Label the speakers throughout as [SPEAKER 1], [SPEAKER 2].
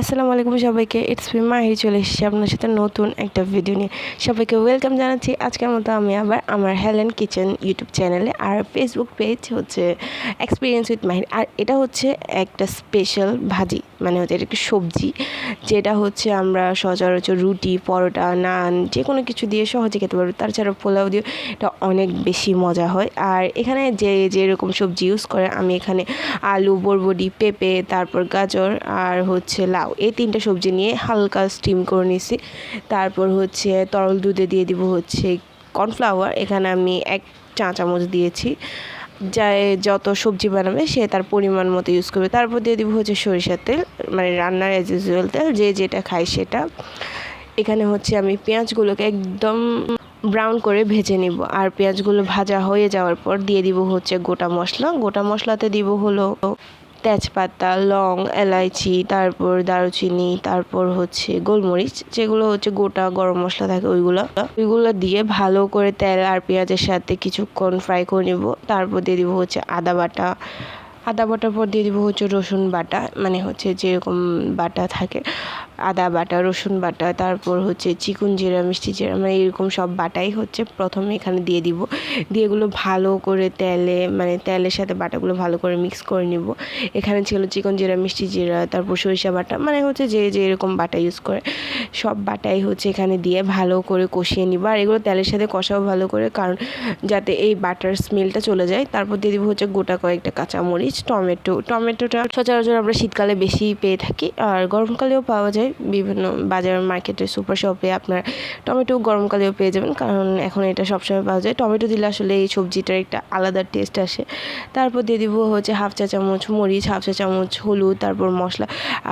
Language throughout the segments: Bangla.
[SPEAKER 1] আসসালামু আলাইকুম সবাইকে ইটস মি মাহি চলে এসেছি আপনার সাথে নতুন একটা ভিডিও নিয়ে। সবাইকে ওয়েলকাম জানাচ্ছি। আজকের মতো আমি আবার আমার হেলেন কিচেন ইউটিউব চ্যানেলে আর ফেসবুক পেজ হচ্ছে এক্সপিরিয়েন্স উইথ মাহির। আর এটা হচ্ছে একটা স্পেশাল ভাজি মানে হচ্ছে এটা একটা সবজি, যেটা হচ্ছে আমরা সচরাচর রুটি, পরোটা, নান যে কোনো কিছু দিয়ে সহজে খেতে পারব। তাছাড়া পোলাও দিয়ে এটা অনেক বেশি মজা হয়। আর এখানে যে যেরকম সবজি ইউজ করে, আমি এখানে আলু বরবডি পেঁপে, তারপর গাজর, আর হচ্ছে লাউ। এই তিনটে সবজি নিয়ে হালকা স্টিম করে নিছি। তারপর হচ্ছে তরল দুধে দিয়ে দিব হচ্ছে কর্নফ্লাওয়ার এখানে আমি এক চা চামচ দিয়েছি। যা যত সবজি বানাবে সে তার পরিমাণ মতো ইউজ করবে। তারপর দিয়ে দিব হচ্ছে সরিষার তেল মানে রান্নার অ্যাজ ইউজুয়াল তেল, যে যেটা খায় সেটা। এখানে হচ্ছে আমি পেঁয়াজগুলোকে একদম ব্রাউন করে ভেজে নিব। আর পেঁয়াজগুলো ভাজা হয়ে যাওয়ার পর দিয়ে দিব হচ্ছে গোটা মশলা। গোটা মশলাতে দিব হলো তেজপাতা, লং, এলাইচি, তারপর দারুচিনি, তারপর হচ্ছে গোলমরিচ, যেগুলো হচ্ছে গোটা গরম মশলা থাকে ওইগুলো। ওইগুলো দিয়ে ভালো করে তেল আর পেঁয়াজের সাথে কিছুক্ষণ ফ্রাই করে নিব। তারপর দিয়ে দিব হচ্ছে আদা বাটা। আদা বাটার পর দিয়ে দিব হচ্ছে রসুন বাটা মানে হচ্ছে যেরকম বাটা থাকে। আদা বাটা, রসুন বাটা, তারপর হচ্ছে চিকুন জিরা, মিষ্টি জিরা মানে এরকম সব বাটাই হচ্ছে প্রথমে এখানে দিয়ে দিব। দিয়ে এগুলো ভালো করে তেলে মানে তেলের সাথে বাটাগুলো ভালো করে মিক্স করে নিব। এখানে ছিল চিকন জিরা, মিষ্টি জিরা, তারপর সরিষা বাটা মানে হচ্ছে যে যে এরকম বাটা ইউজ করে। সব বাটাই হচ্ছে এখানে দিয়ে ভালো করে কষিয়ে নিব। আর এগুলো তেলের সাথে কষাও ভালো করে, কারণ যাতে এই বাটার স্মেলটা চলে যায়, তারপর দিয়ে দিব হচ্ছে গোটা কয়েকটা কাঁচামরিচ, টমেটো। টমেটোটা সচরাচর আমরা শীতকালে বেশি পেয়ে থাকি, আর গরমকালেও পাওয়া যায়। বিভিন্ন বাজার মার্কেটে সুপার শপে আপনার টমেটো গরমকালেও পেয়ে যাবেন। কারণ এখন এটা সবসময় পাওয়া যায়। টমেটো দিলে আসলে এই সবজিটার একটা আলাদা টেস্ট আসে। তারপর দিয়ে দিব হচ্ছে হাফ চা চামচ মরিচ, হাফ চা চামচ হলুদ, তারপর মশলা।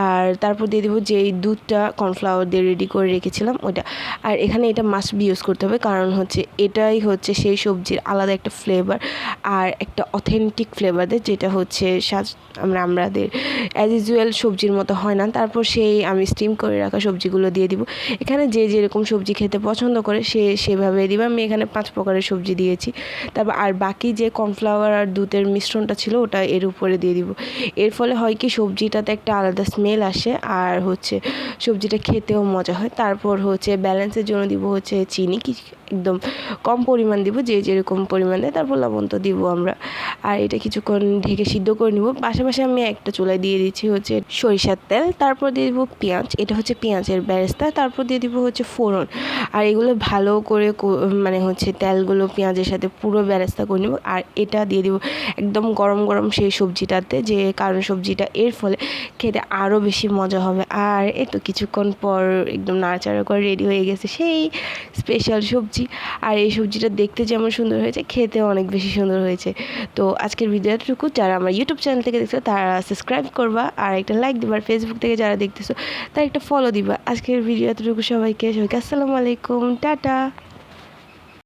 [SPEAKER 1] আর তারপর দিয়ে দিব যেই দুধটা কর্নফ্লাওয়ার দিয়ে রেডি করে রেখেছিলাম ওইটা। আর এখানে এটা মাস্ট বি ইউজ করতে হবে। কারণ হচ্ছে এটাই হচ্ছে সেই সবজির আলাদা একটা ফ্লেভার আর একটা অথেন্টিক ফ্লেভার দেয় যেটা হচ্ছে আমরা আমাদের অ্যাজ ইউজুয়াল সবজির মতো হয় না। তারপর সেই আমি স্টিম করে রাখা সবজিগুলো দিয়ে দিব। এখানে যে যেরকম সবজি খেতে পছন্দ করে সে সেভাবে দিব। আমি এখানে পাঁচ প্রকারের সবজি দিয়েছি। তারপর আর বাকি যে কর্নফ্লাওয়ার আর দুধের মিশ্রণটা ছিল ওটা এর উপরে দিয়ে দিব। এর ফলে হয় কি সবজিটাতে একটা আলাদা স্মেল আসে আর হচ্ছে সবজিটা খেতেও মজা হয়। তারপর হচ্ছে ব্যালেন্সের জন্য দিব হচ্ছে চিনি। কি একদম কম পরিমাণ দিব, যে যেরকম পরিমাণ দেয় তারপর লবণ তো দিব আমরা। আর এটা কিছুক্ষণ ঢেকে সিদ্ধ করে নিব। পাশাপাশি আমি একটা চুলায় দিয়ে দিচ্ছি হচ্ছে সরিষার তেল। তারপর দিয়ে দিব পেঁয়াজ। এটা হচ্ছে পেঁয়াজের ব্যারেস্তা তারপর দিয়ে দিব হচ্ছে ফোড়ন। আর এগুলো ভালো করে মানে হচ্ছে তেলগুলো পেঁয়াজের সাথে পুরো ব্যারেস্তা করে নিব, আর এটা দিয়ে দিব একদম গরম গরম সেই সবজিটাতে, যে কারণ সবজিটা এর ফলে খেতে আরও বেশি মজা হবে। আর এই তো কিছুক্ষণ পর একদম নাড়াচাড়া করে রেডি হয়ে গেছে সেই স্পেশাল সবজি। আর এই সবজিটা দেখতে যেমন সুন্দর হয়েছে খেতে অনেক বেশি সুন্দর হয়েছে। তো আজকের ভিডিওটুকু যারা আমার ইউটিউব চ্যানেল থেকে দেখছ তারা সাবস্ক্রাইব করবা, আর একটা লাইক দিবা। আর ফেসবুক থেকে যারা দেখতেছো তারা একটা ফলো দিবা। আজকের ভিডিও এতটুকু সবাইকে। সবাইকে আসসালামু আলাইকুম। টাটা।